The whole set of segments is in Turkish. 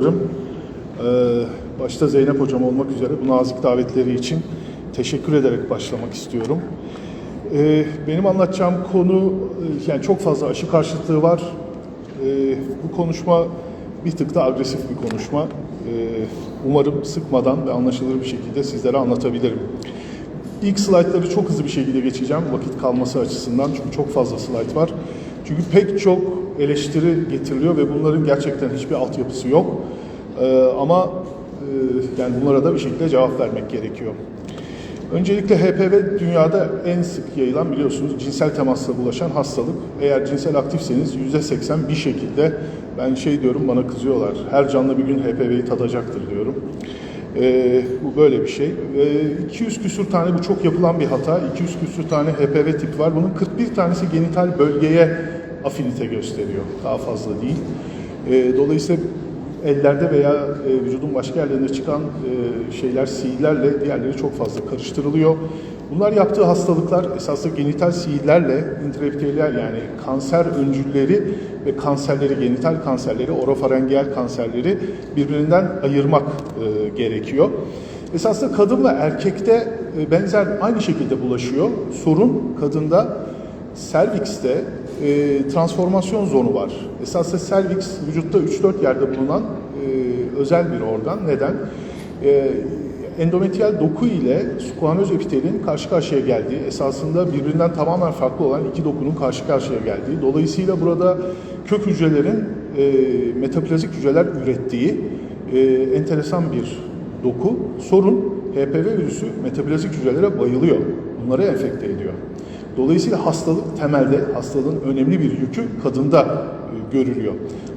Ee, Başta Zeynep Hocam olmak üzere bu nazik davetleri için teşekkür ederek başlamak istiyorum. Ee, Benim anlatacağım konu e, yani çok fazla aşı karşıtlığı var. Ee, Bu konuşma bir tık da agresif bir konuşma. Ee, Umarım sıkmadan ve anlaşılır bir şekilde sizlere anlatabilirim. İlk slaytları çok hızlı bir şekilde geçeceğim vakit kalması açısından çünkü çok fazla slayt var. Çünkü pek çok eleştiri getiriliyor ve bunların gerçekten hiçbir altyapısı yok. Ee, ama e, yani bunlara da bir şekilde cevap vermek gerekiyor. Öncelikle HPV dünyada en sık yayılan biliyorsunuz cinsel temasla bulaşan hastalık. Eğer cinsel aktifseniz %80 bir şekilde ben şey diyorum bana kızıyorlar. Her canlı bir gün HPV'yi tadacaktır diyorum. Ee, bu böyle bir şey. Ee, 200 küsür tane bu çok yapılan bir hata. 200 küsür tane HPV tipi var. Bunun 41 tanesi genital bölgeye afinite gösteriyor. Daha fazla değil. Ee, dolayısıyla ellerde veya e, vücudun başka yerlerine çıkan e, şeyler siillerle diğerleri çok fazla karıştırılıyor. Bunlar yaptığı hastalıklar esasında genital siillerle intraepitelyal yani kanser öncülleri ve kanserleri, genital kanserleri, orofarengeal kanserleri birbirinden ayırmak e, gerekiyor. Esasında kadın ve erkekte e, benzer aynı şekilde bulaşıyor. Sorun kadında Cervix'te e, transformasyon zonu var. Esasında cervix vücutta 3-4 yerde bulunan e, özel bir organ. Neden? E, endometriyal doku ile squamöz epitelin karşı karşıya geldiği, esasında birbirinden tamamen farklı olan iki dokunun karşı karşıya geldiği. Dolayısıyla burada kök hücrelerin e, metaplazik hücreler ürettiği e, enteresan bir doku. Sorun HPV virüsü metaplazik hücrelere bayılıyor. Bunları enfekte ediyor. Dolayısıyla hastalık temelde hastalığın önemli bir yükü kadında e, görülüyor.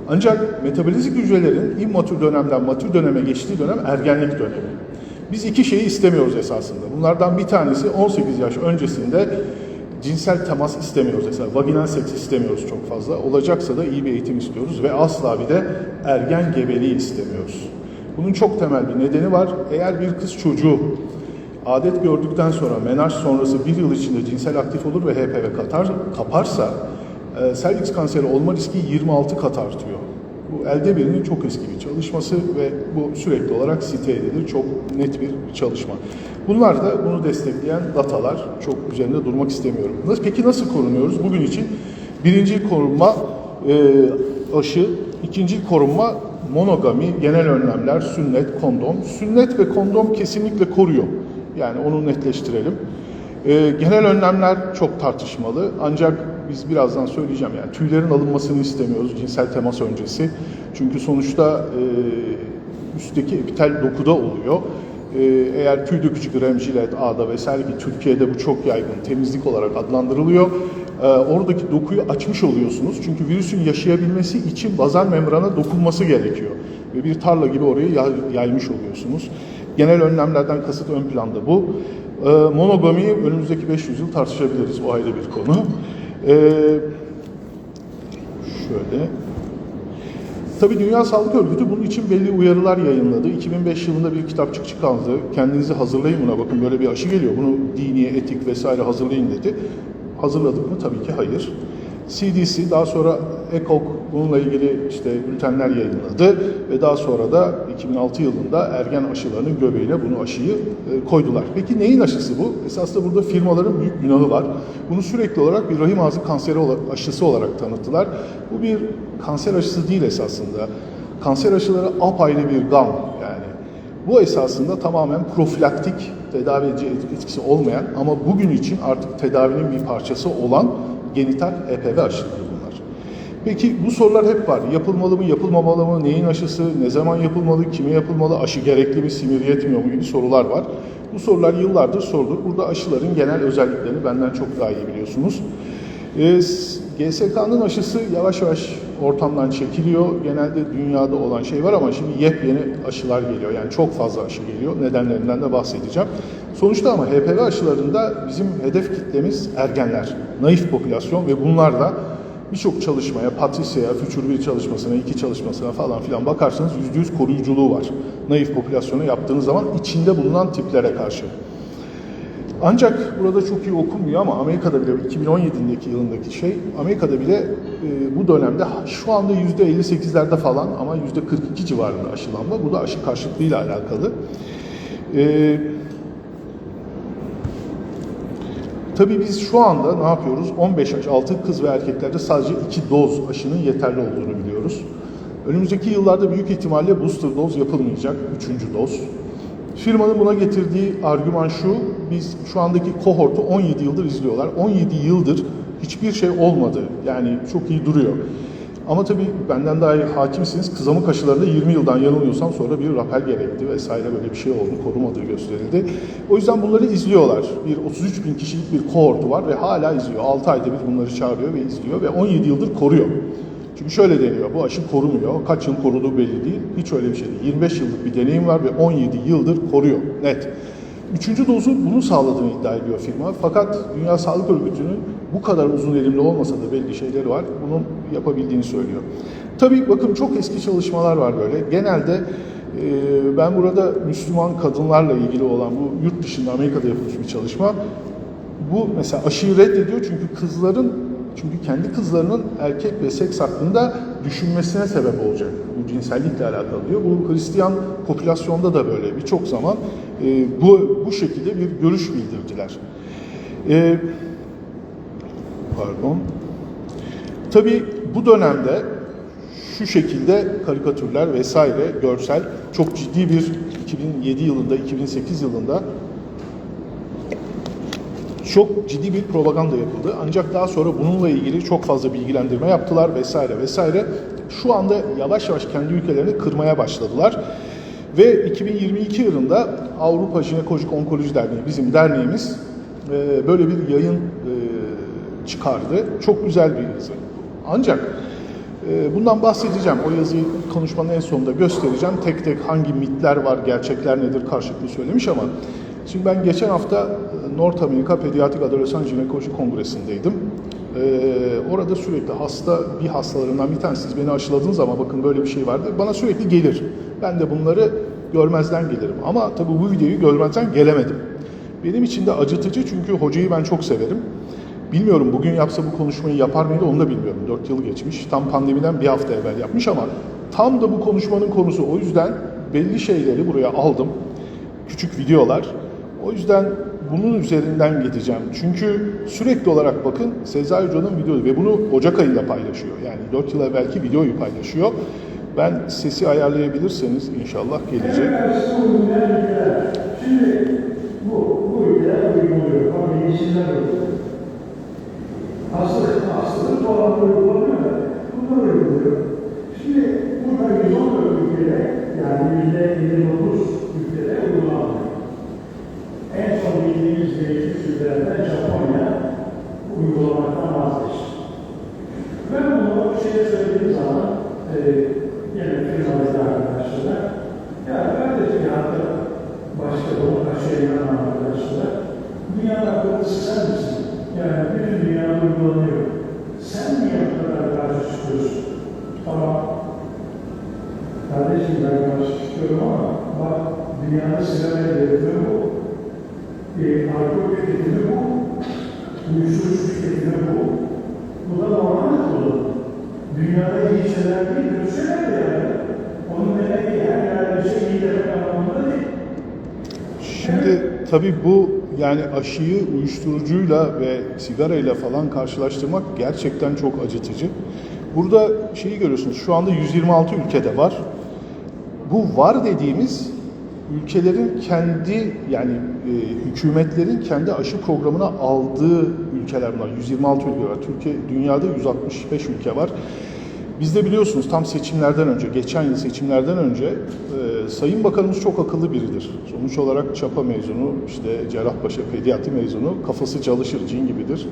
Ancak metabolizm hücrelerin immatür dönemden matür döneme geçtiği dönem ergenlik dönemi. Biz iki şeyi istemiyoruz esasında. Bunlardan bir tanesi 18 yaş öncesinde cinsel temas istemiyoruz. Mesela vaginal seks istemiyoruz çok fazla. Olacaksa da iyi bir eğitim istiyoruz ve asla bir de ergen gebeliği istemiyoruz. Bunun çok temel bir nedeni var. Eğer bir kız çocuğu adet gördükten sonra menaj sonrası bir yıl içinde cinsel aktif olur ve HPV katar, kaparsa e, serviks kanseri olma riski 26 kat artıyor. Bu elde birinin çok eski bir çalışması ve bu sürekli olarak site edilir. Çok net bir çalışma. Bunlar da bunu destekleyen datalar. Çok üzerinde durmak istemiyorum. Peki nasıl korunuyoruz? Bugün için birinci korunma e, aşı, ikinci korunma monogami, genel önlemler, sünnet, kondom. Sünnet ve kondom kesinlikle koruyor. Yani onu netleştirelim. Ee, genel önlemler çok tartışmalı ancak biz birazdan söyleyeceğim yani tüylerin alınmasını istemiyoruz cinsel temas öncesi. Çünkü sonuçta e, üstteki epitel dokuda oluyor. Ee, eğer tüy dökücü gram jilet, ağda vesaire ki Türkiye'de bu çok yaygın temizlik olarak adlandırılıyor. Ee, oradaki dokuyu açmış oluyorsunuz. Çünkü virüsün yaşayabilmesi için bazal membrana dokunması gerekiyor. Ve bir tarla gibi orayı yay- yaymış oluyorsunuz. Genel önlemlerden kasıt ön planda bu. Ee, monogamiyi önümüzdeki 500 yıl tartışabiliriz. O ayrı bir konu. Ee, şöyle. Tabii Dünya Sağlık Örgütü bunun için belli uyarılar yayınladı. 2005 yılında bir kitapçık çıkardı. Kendinizi hazırlayın buna bakın böyle bir aşı geliyor. Bunu dini, etik vesaire hazırlayın dedi. Hazırladık mı? Tabii ki hayır. CDC daha sonra ECOG bununla ilgili işte bültenler yayınladı ve daha sonra da 2006 yılında ergen aşılarının göbeğine bunu aşıyı e, koydular. Peki neyin aşısı bu? Esasında burada firmaların büyük günahı var. Bunu sürekli olarak bir rahim ağzı kanseri aşısı olarak tanıttılar. Bu bir kanser aşısı değil esasında. Kanser aşıları apayrı bir gam yani. Bu esasında tamamen profilaktik tedavi etkisi olmayan ama bugün için artık tedavinin bir parçası olan genital HPV aşıları. Peki bu sorular hep var. Yapılmalı mı, yapılmamalı mı, neyin aşısı, ne zaman yapılmalı, kime yapılmalı, aşı gerekli mi, simir yetmiyor mu gibi sorular var. Bu sorular yıllardır sorulur. Burada aşıların genel özelliklerini benden çok daha iyi biliyorsunuz. Ee, s- GSK'nın aşısı yavaş yavaş ortamdan çekiliyor. Genelde dünyada olan şey var ama şimdi yepyeni aşılar geliyor. Yani çok fazla aşı geliyor. Nedenlerinden de bahsedeceğim. Sonuçta ama HPV aşılarında bizim hedef kitlemiz ergenler. Naif popülasyon ve bunlar da birçok çalışmaya, Patricia'ya, Future bir çalışmasına, iki çalışmasına falan filan bakarsanız %100 koruyuculuğu var. Naif popülasyona yaptığınız zaman içinde bulunan tiplere karşı. Ancak burada çok iyi okunmuyor ama Amerika'da bile 2017'deki yılındaki şey Amerika'da bile e, bu dönemde şu anda %58'lerde falan ama %42 civarında aşılanma. Bu da aşı karşıtlığıyla alakalı. E, Tabii biz şu anda ne yapıyoruz? 15 yaş altı kız ve erkeklerde sadece 2 doz aşının yeterli olduğunu biliyoruz. Önümüzdeki yıllarda büyük ihtimalle booster doz yapılmayacak, 3. doz. Firmanın buna getirdiği argüman şu, biz şu andaki kohortu 17 yıldır izliyorlar. 17 yıldır hiçbir şey olmadı. Yani çok iyi duruyor. Ama tabii benden daha iyi hakimsiniz. Kızamık aşılarında 20 yıldan yanılmıyorsam sonra bir rapel gerekti vesaire böyle bir şey oldu. Korumadığı gösterildi. O yüzden bunları izliyorlar. Bir 33 bin kişilik bir kohortu var ve hala izliyor. 6 ayda bir bunları çağırıyor ve izliyor ve 17 yıldır koruyor. Çünkü şöyle deniyor, bu aşı korumuyor. Kaç yıl koruduğu belli değil. Hiç öyle bir şey değil. 25 yıllık bir deneyim var ve 17 yıldır koruyor. Net. Üçüncü dozu bunu sağladığını iddia ediyor firma. Fakat Dünya Sağlık Örgütü'nün bu kadar uzun elimli olmasa da belli şeyleri var. Bunun yapabildiğini söylüyor. Tabii bakın çok eski çalışmalar var böyle. Genelde e, ben burada Müslüman kadınlarla ilgili olan bu yurt dışında Amerika'da yapılmış bir çalışma. Bu mesela aşıyı reddediyor çünkü kızların çünkü kendi kızlarının erkek ve seks hakkında düşünmesine sebep olacak. Bu cinsellikle alakalı diyor. Bu Hristiyan popülasyonda da böyle birçok zaman e, bu bu şekilde bir görüş bildirdiler. E, pardon. Tabii bu dönemde şu şekilde karikatürler vesaire görsel çok ciddi bir 2007 yılında 2008 yılında çok ciddi bir propaganda yapıldı. Ancak daha sonra bununla ilgili çok fazla bilgilendirme yaptılar vesaire vesaire. Şu anda yavaş yavaş kendi ülkelerini kırmaya başladılar. Ve 2022 yılında Avrupa Jinekolojik Onkoloji Derneği, bizim derneğimiz e, böyle bir yayın e, çıkardı. Çok güzel bir yazı. Ancak e, bundan bahsedeceğim. O yazıyı konuşmanın en sonunda göstereceğim. Tek tek hangi mitler var, gerçekler nedir karşılıklı söylemiş ama Şimdi ben geçen hafta e, North Amerika Pediatrik Adolesan Jinekoloji Kongresi'ndeydim. Ee, orada sürekli hasta, bir hastalarından bir tanesi siz beni aşıladınız ama bakın böyle bir şey vardı. Bana sürekli gelir. Ben de bunları görmezden gelirim. Ama tabii bu videoyu görmezden gelemedim. Benim için de acıtıcı çünkü hocayı ben çok severim. Bilmiyorum bugün yapsa bu konuşmayı yapar mıydı onu da bilmiyorum. 4 yıl geçmiş. Tam pandemiden bir hafta evvel yapmış ama tam da bu konuşmanın konusu. O yüzden belli şeyleri buraya aldım. Küçük videolar. O yüzden bunun üzerinden gideceğim. Çünkü sürekli olarak bakın Sezai Hoca'nın videosu ve bunu Ocak ayında paylaşıyor. Yani 4 yıl evvelki videoyu paylaşıyor. Ben sesi ayarlayabilirseniz inşallah gelecek. Şimdi bu, bu ülkeler uyguluyor. Tabii yeşiller oluyor. Hastalık, hastalık falan uygulanıyor da bunlar uyguluyor. Şimdi burada 114 ülkede yani yüzde 29 ülkede uygulanmıyor. En son bildiğimiz gelişmiş ülkelerden Japonya uygulamaktan vazgeçti. Ben bunu şeye söylediğim zaman e, yine firmadaki arkadaşlara ya ben de hatta başka bunu aşağıya arkadaşlara dünyanın akıllısı sen misin? Yani bütün dünyada uygulanıyor. Sen niye bu kadar karşı çıkıyorsun? Tamam. Kardeşim ben karşı çıkıyorum ama bak dünyada sigara üretimi bu. E, alkol tüketimi bu. Uyuşturucu tüketimi bu. Bu da normal kulu. Dünyada iyi şeyler değil, kötü şeyler de yani. Onun demek ki her yerde bir şey iyi demek anlamında değil. Şimdi tabii bu yani aşıyı uyuşturucuyla ve sigarayla falan karşılaştırmak gerçekten çok acıtıcı. Burada şeyi görüyorsunuz şu anda 126 ülkede var. Bu var dediğimiz ülkelerin kendi yani e, hükümetlerin kendi aşı programına aldığı ülkeler bunlar. 126 ülke var. Türkiye dünyada 165 ülke var. Bizde biliyorsunuz tam seçimlerden önce, geçen yıl seçimlerden önce e, Sayın Bakanımız çok akıllı biridir. Sonuç olarak Çapa mezunu, işte Cerrahpaşa Pediatri mezunu, kafası çalışır, cin gibidir.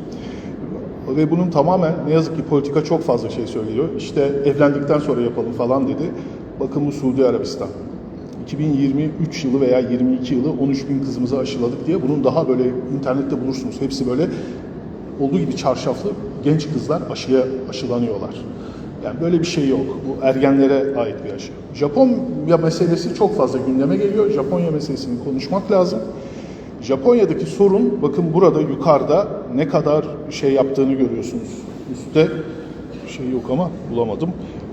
Ve bunun tamamen ne yazık ki politika çok fazla şey söylüyor. İşte evlendikten sonra yapalım falan dedi. Bakın bu Suudi Arabistan. 2023 yılı veya 22 yılı 13 bin kızımızı aşıladık diye bunun daha böyle internette bulursunuz. Hepsi böyle olduğu gibi çarşaflı genç kızlar aşıya aşılanıyorlar. Yani böyle bir şey yok. Bu ergenlere ait bir aşı. Japonya meselesi çok fazla gündeme geliyor. Japonya meselesini konuşmak lazım. Japonya'daki sorun bakın burada yukarıda ne kadar şey yaptığını görüyorsunuz. Üstte şey yok ama bulamadım.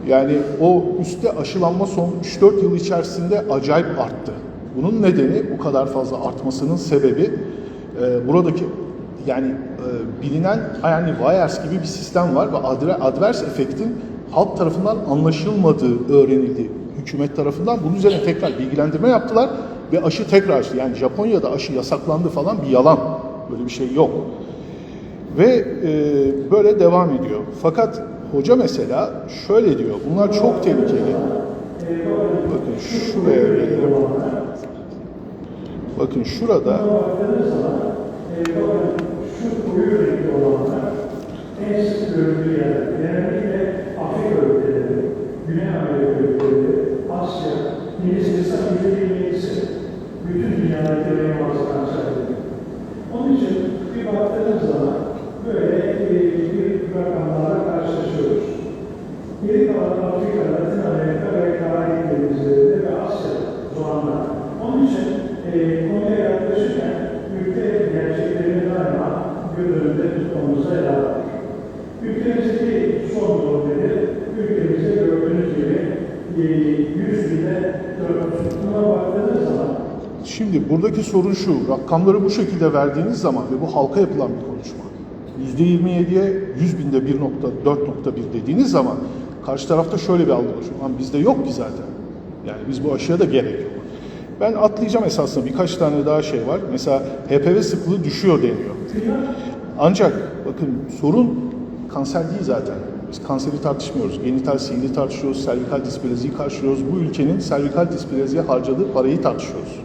Yani o üstte aşılanma son 3-4 yıl içerisinde acayip arttı. Bunun nedeni bu kadar fazla artmasının sebebi e, buradaki yani e, bilinen yani Weyers gibi bir sistem var ve adverse efektin halk tarafından anlaşılmadığı öğrenildi hükümet tarafından. Bunun üzerine tekrar bilgilendirme yaptılar ve aşı tekrar açtı. Yani Japonya'da aşı yasaklandı falan bir yalan. Böyle bir şey yok. Ve e, böyle devam ediyor. Fakat hoca mesela şöyle diyor. Bunlar çok tehlikeli. Bakın şuraya gelelim. Bakın şurada en sık yerler. Genellikle Afrika ülkeleri, Güney Amerika ülkeleri, Asya, Hindistan %27'si bütün dünyadaki en fazla kanser ediyor. Onun için bir baktığınız zaman böyle e, bir rakamlarla karşılaşıyoruz. Geri kalan Afrika, Latin Amerika ve Karayip denizlerinde ve Asya doğanlar. Onun için e, konuya yaklaşırken ülke gerçeklerini daima göz önünde tutmamıza yarar var. Ülkemizdeki son durum nedir? Ülkemizde gördüğünüz gibi e, 100 binde 400. Buna baktığınız zaman Şimdi buradaki sorun şu, rakamları bu şekilde verdiğiniz zaman ve bu halka yapılan bir konuşma. %27'ye 100 binde 1.4.1 dediğiniz zaman karşı tarafta şöyle bir algı oluşuyor. Bizde yok ki zaten. Yani biz bu aşıya da gerek yok. Ben atlayacağım esasında birkaç tane daha şey var. Mesela HPV sıklığı düşüyor deniyor. Ancak bakın sorun kanser değil zaten. Biz kanseri tartışmıyoruz. Genital sihiri tartışıyoruz, servikal displaziyi karşılıyoruz. Bu ülkenin servikal displaziye harcadığı parayı tartışıyoruz.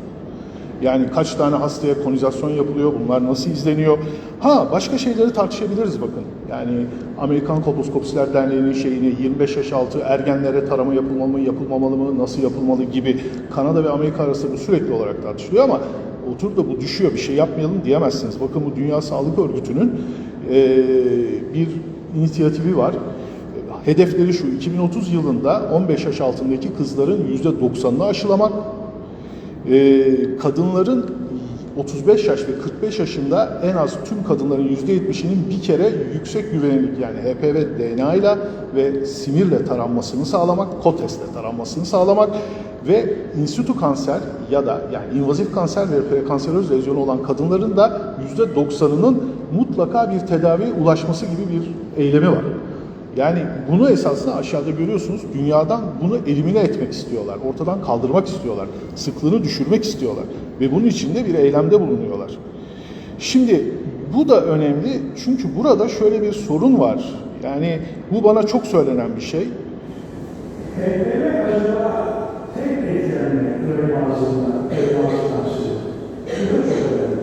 Yani kaç tane hastaya konizasyon yapılıyor, bunlar nasıl izleniyor? Ha başka şeyleri tartışabiliriz bakın. Yani Amerikan Kolposkopistler Derneği'nin şeyini 25 yaş altı ergenlere tarama yapılmalı mı, yapılmamalı mı, nasıl yapılmalı gibi Kanada ve Amerika arasında bu sürekli olarak tartışılıyor ama otur da bu düşüyor bir şey yapmayalım diyemezsiniz. Bakın bu Dünya Sağlık Örgütü'nün eee, bir inisiyatifi var. Hedefleri şu, 2030 yılında 15 yaş altındaki kızların %90'ını aşılamak, kadınların 35 yaş ve 45 yaşında en az tüm kadınların %70'inin bir kere yüksek güvenilirlik yani HPV DNA ile ve simirle taranmasını sağlamak, COTES ile taranmasını sağlamak ve institü kanser ya da yani invazif kanser ve prekanseröz lezyonu olan kadınların da %90'ının mutlaka bir tedaviye ulaşması gibi bir eylemi var. Yani bunu esasında aşağıda görüyorsunuz dünyadan bunu elimine etmek istiyorlar. Ortadan kaldırmak istiyorlar. Sıklığını düşürmek istiyorlar. Ve bunun için de bir eylemde bulunuyorlar. Şimdi bu da önemli çünkü burada şöyle bir sorun var. Yani bu bana çok söylenen bir şey.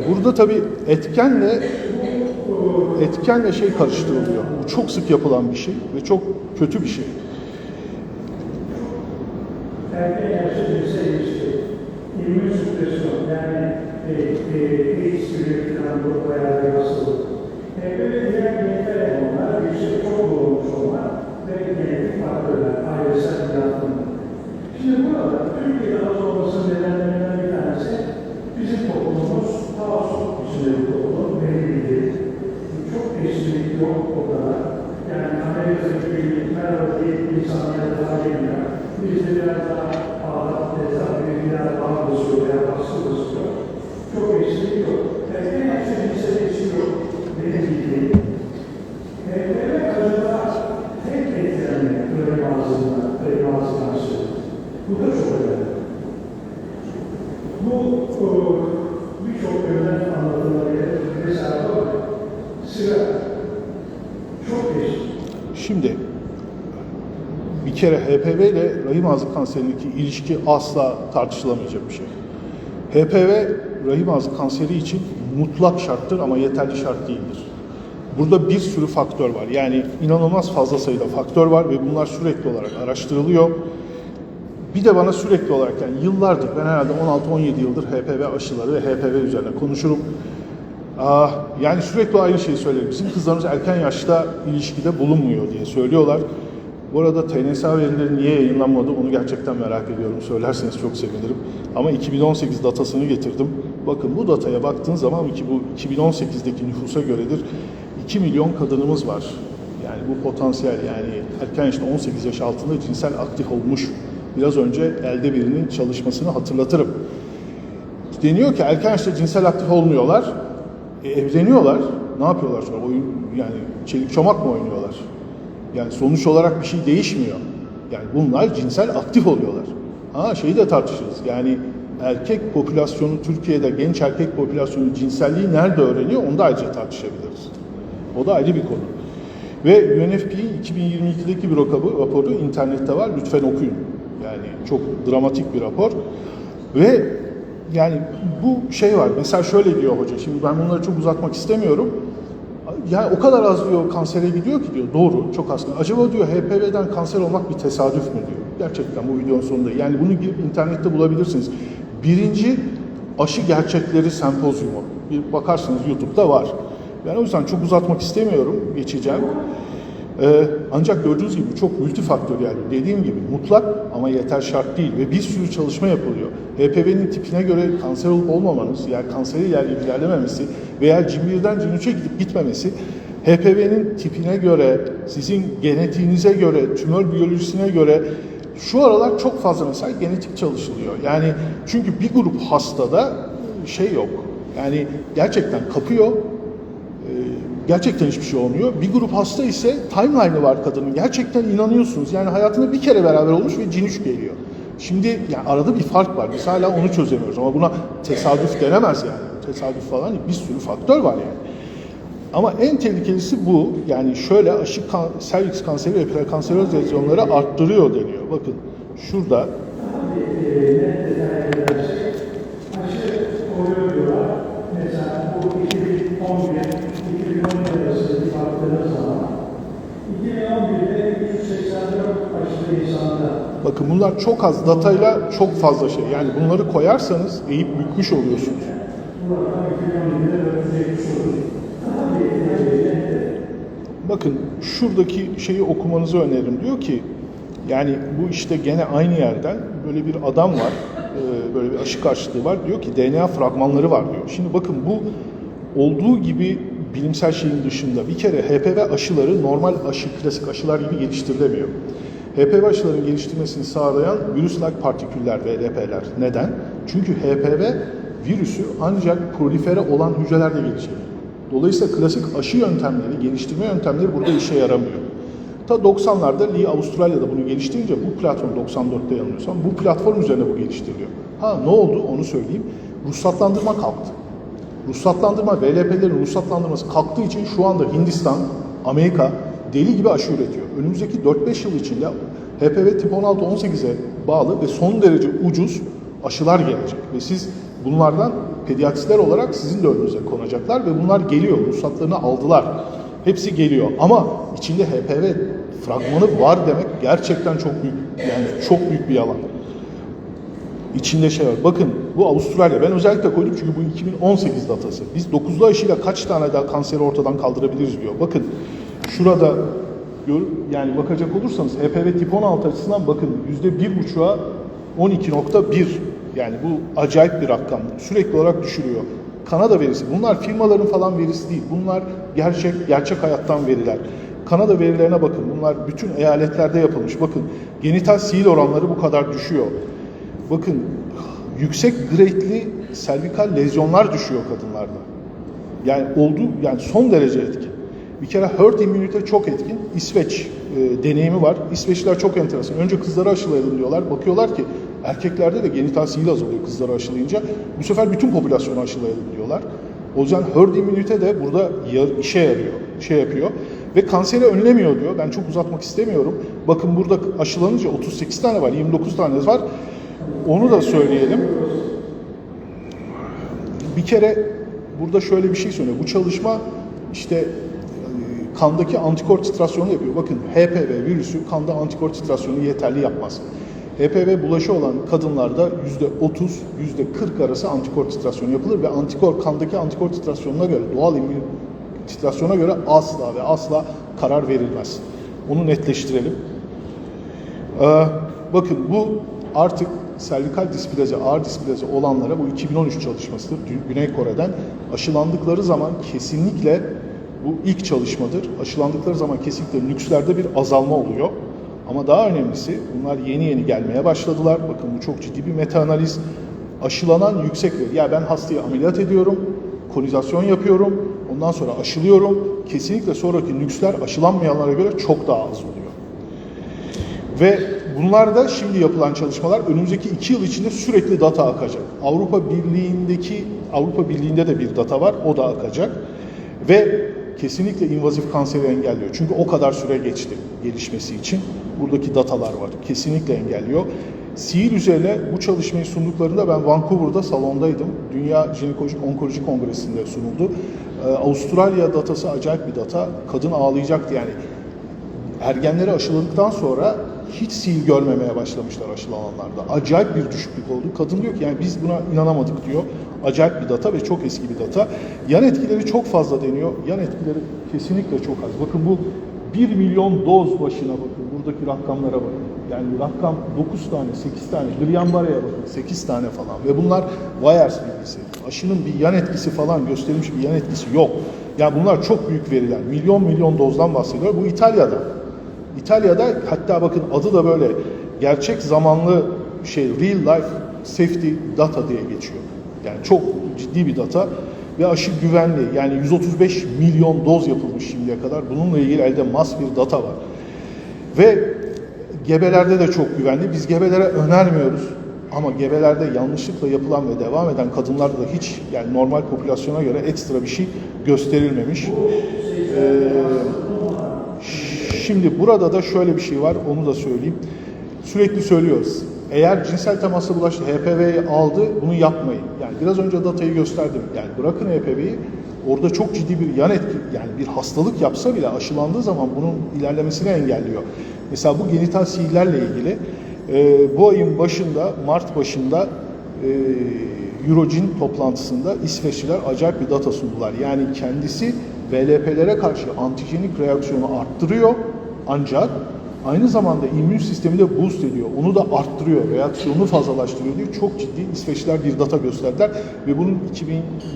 Burada tabii etkenle etkenle şey karıştırılıyor. Bu çok sık yapılan bir şey ve çok kötü bir şey. Şimdi burada Türkiye'de az olmasının nedenlerinden bir tanesi bizim toplumumuz taassup içinde bir toplum, belli bildiği. Çok eşitlik yok o kadar. Yani Amerika'daki gibi merhaba diye insanlara daha Bizde biraz daha ağır, tezat, biraz daha basıyor veya baskı basıyor. Çok eşitlik yok. Erken yaşta cinsel ilişki yok. Benim bildiğim. HPV acaba tek etkilenme greve ağzında, greve ağzı karşı. Bu da çok önemli. Bu o, birçok yönden anlatılabilir. Mesela bak, sigara çok eşit. Şimdi bir kere HPV ile rahim ağzı kanserindeki ilişki asla tartışılamayacak bir şey. HPV rahim ağzı kanseri için mutlak şarttır ama yeterli şart değildir. Burada bir sürü faktör var. Yani inanılmaz fazla sayıda faktör var ve bunlar sürekli olarak araştırılıyor. Bir de bana sürekli olarak yani yıllardır ben herhalde 16-17 yıldır HPV aşıları ve HPV üzerine konuşurum. Aa, yani sürekli aynı şeyi söylerim. Bizim kızlarımız erken yaşta ilişkide bulunmuyor diye söylüyorlar. Bu arada TNSA verileri niye yayınlanmadı onu gerçekten merak ediyorum. Söylerseniz çok sevinirim. Ama 2018 datasını getirdim. Bakın bu dataya baktığın zaman ki bu 2018'deki nüfusa göredir. 2 milyon kadınımız var. Yani bu potansiyel yani erken yaşta 18 yaş altında cinsel aktif olmuş. Biraz önce elde birinin çalışmasını hatırlatırım. Deniyor ki erken yaşta cinsel aktif olmuyorlar. E, evleniyorlar. Ne yapıyorlar sonra? Oyun yani çelik çomak mı oynuyorlar? Yani sonuç olarak bir şey değişmiyor. Yani bunlar cinsel aktif oluyorlar. Ha şeyi de tartışırız. Yani erkek popülasyonu Türkiye'de genç erkek popülasyonu cinselliği nerede öğreniyor onu da ayrıca tartışabiliriz. O da ayrı bir konu. Ve UNFP'nin 2022'deki bir raporu, internette var. Lütfen okuyun. Yani çok dramatik bir rapor. Ve yani bu şey var. Mesela şöyle diyor hoca. Şimdi ben bunları çok uzatmak istemiyorum. Yani o kadar az diyor kansere gidiyor ki diyor. Doğru, çok az. Acaba diyor HPV'den kanser olmak bir tesadüf mü diyor. Gerçekten bu videonun sonunda. Yani bunu girip internette bulabilirsiniz. Birinci aşı gerçekleri sempozyumu. Bir bakarsınız YouTube'da var. Ben o yüzden çok uzatmak istemiyorum. Geçeceğim. Ee, ancak gördüğünüz gibi çok multifaktöriyel. Dediğim gibi mutlak ama yeter şart değil ve bir sürü çalışma yapılıyor. HPV'nin tipine göre kanser olup olmamanız, yani kanseri yer ilerlememesi veya cin birden cin üçe gidip gitmemesi, HPV'nin tipine göre, sizin genetiğinize göre, tümör biyolojisine göre şu aralar çok fazla mesela genetik çalışılıyor. Yani çünkü bir grup hastada şey yok. Yani gerçekten kapıyor, gerçekten hiçbir şey olmuyor. Bir grup hasta ise timeline'ı var kadının. Gerçekten inanıyorsunuz. Yani hayatında bir kere beraber olmuş ve cin geliyor. Şimdi yani arada bir fark var. Biz hala onu çözemiyoruz ama buna tesadüf denemez yani. Tesadüf falan. Bir sürü faktör var yani. Ama en tehlikelisi bu. Yani şöyle aşı kan, serviks kanseri ve prekanseroz lezyonları arttırıyor deniyor. Bakın şurada Mesela bu 2011 2012 arasında bir baktığınız zaman 2011'de 384 aşılı insanda bakın bunlar çok az datayla çok fazla şey. Yani bunları koyarsanız eğip bükmüş oluyorsunuz. burada 2011'de 470 olur. Bakın şuradaki şeyi okumanızı öneririm. Diyor ki yani bu işte gene aynı yerden böyle bir adam var. e, Böyle bir aşı karşıtlığı var. Diyor ki DNA fragmanları var diyor. Şimdi bakın bu olduğu gibi bilimsel şeyin dışında bir kere HPV aşıları normal aşı, klasik aşılar gibi geliştirilemiyor. HPV aşıların geliştirmesini sağlayan virüs-like partiküller VLP'ler. Neden? Çünkü HPV virüsü ancak prolifere olan hücrelerde gelişebilir. Dolayısıyla klasik aşı yöntemleri, geliştirme yöntemleri burada işe yaramıyor. Ta 90'larda Lee Avustralya'da bunu geliştirince bu platform 94'te yanılmıyorsam bu platform üzerine bu geliştiriliyor. Ha ne oldu onu söyleyeyim. Ruhsatlandırma kalktı. Ruhsatlandırma, VLP'lerin ruhsatlandırması kalktığı için şu anda Hindistan, Amerika deli gibi aşı üretiyor. Önümüzdeki 4-5 yıl içinde HPV tip 16-18'e bağlı ve son derece ucuz aşılar gelecek. Ve siz bunlardan pediatristler olarak sizin de önünüze konacaklar ve bunlar geliyor. Ruhsatlarını aldılar. Hepsi geliyor. Ama içinde HPV fragmanı var demek gerçekten çok büyük yani çok büyük bir yalan. İçinde şey var. Bakın bu Avustralya. Ben özellikle koydum çünkü bu 2018 datası. Biz 9'lu aşıyla kaç tane daha kanseri ortadan kaldırabiliriz diyor. Bakın şurada gör, yani bakacak olursanız HPV tip 16 açısından bakın %1,5'a 12.1 yani bu acayip bir rakam. Sürekli olarak düşürüyor. Kanada verisi. Bunlar firmaların falan verisi değil. Bunlar gerçek gerçek hayattan veriler. Kanada verilerine bakın. Bunlar bütün eyaletlerde yapılmış. Bakın genital sihir oranları bu kadar düşüyor. Bakın yüksek grade'li servikal lezyonlar düşüyor kadınlarda. Yani oldu yani son derece etkin. Bir kere herd immunity çok etkin. İsveç e, deneyimi var. İsveçliler çok enteresan. Önce kızları aşılayalım diyorlar. Bakıyorlar ki erkeklerde de genital sihir azalıyor kızları aşılayınca. Bu sefer bütün popülasyonu aşılayalım diyorlar. O yüzden herd immunity de burada işe yarıyor, şey yapıyor. Ve kanseri önlemiyor diyor. Ben çok uzatmak istemiyorum. Bakın burada aşılanınca 38 tane var, 29 tane var. Onu da söyleyelim. Bir kere burada şöyle bir şey söylüyor. Bu çalışma işte kandaki antikor titrasyonu yapıyor. Bakın HPV virüsü kanda antikor titrasyonu yeterli yapmaz. HPV bulaşı olan kadınlarda %30, %40 arası antikor titrasyonu yapılır ve antikor kandaki antikor titrasyonuna göre doğal immün titrasyona göre asla ve asla karar verilmez. Onu netleştirelim. Ee, bakın bu artık servikal displazi, ağır displazi olanlara bu 2013 çalışmasıdır Güney Kore'den aşılandıkları zaman kesinlikle Bu ilk çalışmadır. Aşılandıkları zaman kesinlikle nükslerde bir azalma oluyor. Ama daha önemlisi bunlar yeni yeni gelmeye başladılar. Bakın bu çok ciddi bir meta analiz. Aşılanan yüksek veri. Ya ben hastayı ameliyat ediyorum, kolizasyon yapıyorum, ondan sonra aşılıyorum. Kesinlikle sonraki nüksler aşılanmayanlara göre çok daha az oluyor. Ve bunlarda şimdi yapılan çalışmalar önümüzdeki iki yıl içinde sürekli data akacak. Avrupa Birliği'ndeki Avrupa Birliği'nde de bir data var, o da akacak. Ve kesinlikle invazif kanseri engelliyor. Çünkü o kadar süre geçti gelişmesi için. Buradaki datalar var. Kesinlikle engelliyor. Sihir üzerine bu çalışmayı sunduklarında ben Vancouver'da salondaydım. Dünya Jinekolojik Onkoloji Kongresi'nde sunuldu. Ee, Avustralya datası acayip bir data. Kadın ağlayacaktı yani ergenleri aşıladıktan sonra hiç sil görmemeye başlamışlar aşılananlarda. Acayip bir düşüklük oldu. Kadın diyor ki yani biz buna inanamadık diyor. Acayip bir data ve çok eski bir data. Yan etkileri çok fazla deniyor. Yan etkileri kesinlikle çok az. Bakın bu 1 milyon doz başına bakın. Buradaki rakamlara bakın. Yani rakam 9 tane, 8 tane. Guillain-Barré'ye bakın 8 tane falan. Ve bunlar Weyers bilgisi. Aşının bir yan etkisi falan gösterilmiş bir yan etkisi yok. Yani bunlar çok büyük veriler. Milyon milyon dozdan bahsediyor. Bu İtalya'da. İtalya'da hatta bakın adı da böyle gerçek zamanlı şey real life safety data diye geçiyor. Yani çok ciddi bir data ve aşı güvenli. Yani 135 milyon doz yapılmış şimdiye kadar. Bununla ilgili elde mas bir data var. Ve gebelerde de çok güvenli. Biz gebelere önermiyoruz. Ama gebelerde yanlışlıkla yapılan ve devam eden kadınlarda da hiç yani normal popülasyona göre ekstra bir şey gösterilmemiş. Ee, Şimdi burada da şöyle bir şey var, onu da söyleyeyim. Sürekli söylüyoruz. Eğer cinsel temasla bulaştı, HPV'yi aldı, bunu yapmayın. Yani biraz önce datayı gösterdim. Yani bırakın HPV'yi, orada çok ciddi bir yan etki, yani bir hastalık yapsa bile aşılandığı zaman bunun ilerlemesini engelliyor. Mesela bu genital sihirlerle ilgili e, bu ayın başında, Mart başında e, Eurogin toplantısında İsveçliler acayip bir data sundular. Yani kendisi VLP'lere karşı antijenik reaksiyonu arttırıyor ancak aynı zamanda immün sistemi de boost ediyor. Onu da arttırıyor, reaksiyonu fazlalaştırıyor diye çok ciddi İsveçliler bir data gösterdiler ve bunun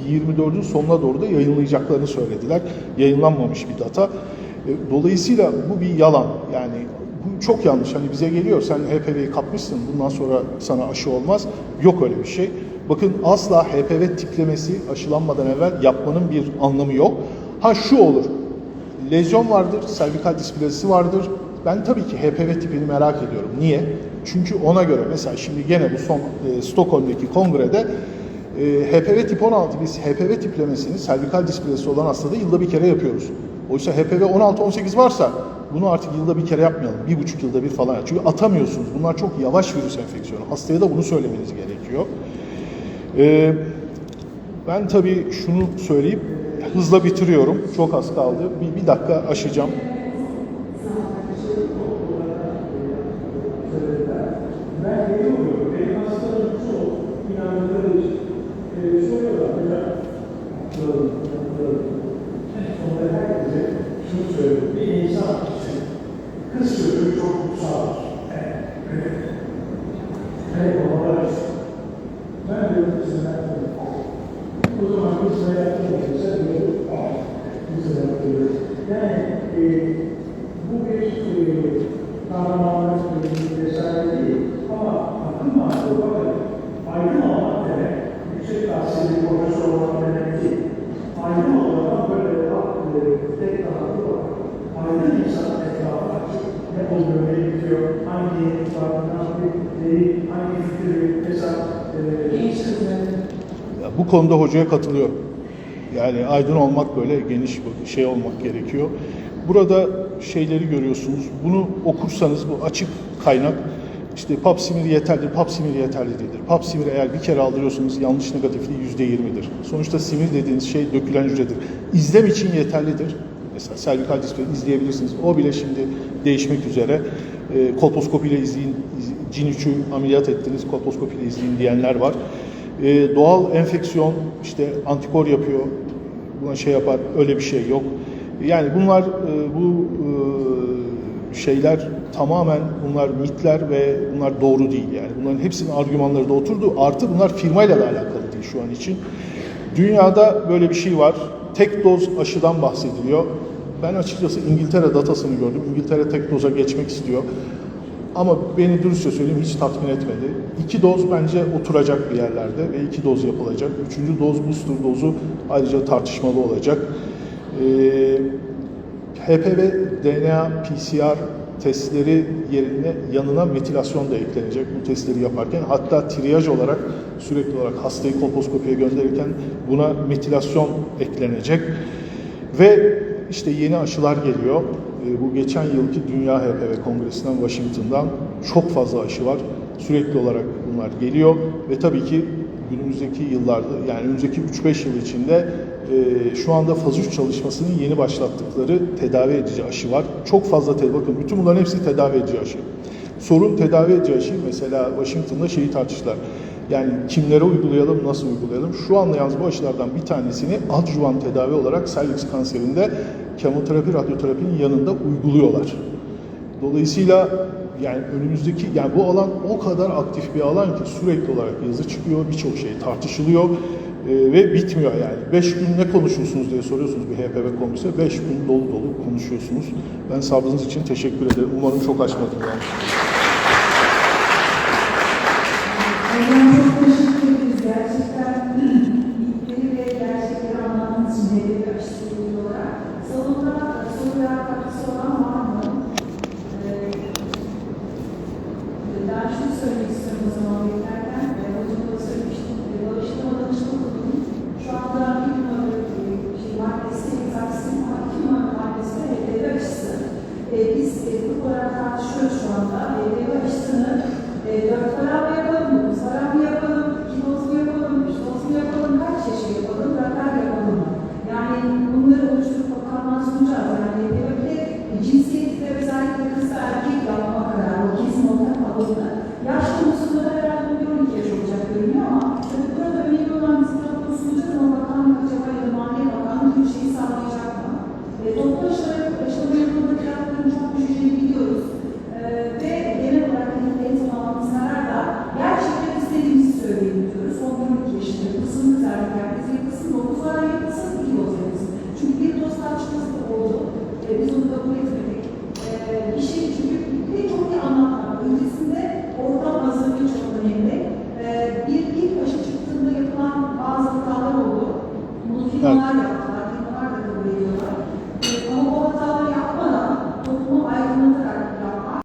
2024'ün sonuna doğru da yayınlayacaklarını söylediler. Yayınlanmamış bir data. E, Dolayısıyla bu bir yalan. Yani bu çok yanlış. Hani bize geliyor sen HPV'yi kapmışsın bundan sonra sana aşı olmaz. Yok öyle bir şey. Bakın asla HPV tiplemesi aşılanmadan evvel yapmanın bir anlamı yok. Ha şu olur. Lezyon vardır, servikal displazisi vardır. Ben tabii ki HPV tipini merak ediyorum. Niye? Çünkü ona göre mesela şimdi gene bu son e, Stockholm'daki kongrede e, HPV tip 16 biz HPV tiplemesini servikal displazisi olan hastada yılda bir kere yapıyoruz. Oysa HPV 16-18 varsa bunu artık yılda bir kere yapmayalım. Bir buçuk yılda bir falan. Çünkü atamıyorsunuz. Bunlar çok yavaş virüs enfeksiyonu. Hastaya da bunu söylemeniz gerekiyor. Ee, ben tabii şunu söyleyip hızla bitiriyorum. Çok az kaldı. Bir, bir dakika aşacağım. Ben geliyorum. Benim hastalarım çoğu inandıkları için e, soruyorlar. Hocam, doğru, doğru. En sonunda herkese şunu söylüyorum. Bir insan için kız çocuğu çok kutsaldır. Evet. Evet. Evet, babalar için. Ben diyorum ki sizden o zaman biz hayatı olacaksa diyorum, ah, biz hayatı Yani e, bu bir e, kahramanlık bir vesaire değil. Ama akıl mantığı bakın, aydın olmak demek, yüksek tahsilli profesör olmak demek değil. Aydın olmak böyle bak, e, tek tarafı var. Aydın insan etrafı açık. Ne oluyor, ne bitiyor, hangi yeni var, hangi değil, hangi fikri, hesap, e, Ya bu konuda hocaya katılıyorum. Yani aydın olmak böyle geniş bir şey olmak gerekiyor. Burada şeyleri görüyorsunuz. Bunu okursanız bu açık kaynak işte Papsimir yeterlidir, Papsimir yeterli değildir. Papsimir eğer bir kere aldırıyorsanız yanlış negatifliği yüzde yirmidir. Sonuçta simir dediğiniz şey dökülen hücredir. İzlem için yeterlidir. Mesela servikal display izleyebilirsiniz. O bile şimdi değişmek üzere. E, kolposkopiyle izleyin, iz- cin 3'ü ameliyat ettiniz, kolposkopiyle izleyin diyenler var. E, doğal enfeksiyon işte antikor yapıyor, buna şey yapar, öyle bir şey yok. Yani bunlar e, bu e, şeyler tamamen bunlar mitler ve bunlar doğru değil yani. Bunların hepsinin argümanları da oturdu. Artı bunlar firmayla da alakalı değil şu an için. Dünyada böyle bir şey var. tek doz aşıdan bahsediliyor. Ben açıkçası İngiltere datasını gördüm. İngiltere tek doza geçmek istiyor. Ama beni dürüstçe söyleyeyim hiç tatmin etmedi. İki doz bence oturacak bir yerlerde ve iki doz yapılacak. Üçüncü doz booster dozu ayrıca tartışmalı olacak. Ee, HPV DNA PCR testleri yerine yanına metilasyon da eklenecek bu testleri yaparken. Hatta triyaj olarak sürekli olarak hastayı kolposkopiye gönderirken buna metilasyon eklenecek. Ve işte yeni aşılar geliyor. Ee, Bu geçen yılki Dünya HPV Kongresi'nden Washington'dan çok fazla aşı var. Sürekli olarak bunlar geliyor ve tabii ki günümüzdeki yıllarda yani önümüzdeki 3-5 yıl içinde e, şu anda faz 3 çalışmasının yeni başlattıkları tedavi edici aşı var. Çok fazla tedavi, bakın bütün bunların hepsi tedavi edici aşı. Sorun tedavi edici aşı mesela Washington'da şeyi tartıştılar. Yani kimlere uygulayalım, nasıl uygulayalım? Şu anda yalnız bu aşılardan bir tanesini adjuvan tedavi olarak serviks kanserinde kemoterapi, radyoterapinin yanında uyguluyorlar. Dolayısıyla yani önümüzdeki yani bu alan o kadar aktif bir alan ki sürekli olarak yazı çıkıyor, birçok şey tartışılıyor e, ve bitmiyor yani. 5 gün ne konuşuyorsunuz diye soruyorsunuz bir HPV kongresi. 5 gün dolu dolu konuşuyorsunuz. Ben sabrınız için teşekkür ederim. Umarım çok açmadım yani.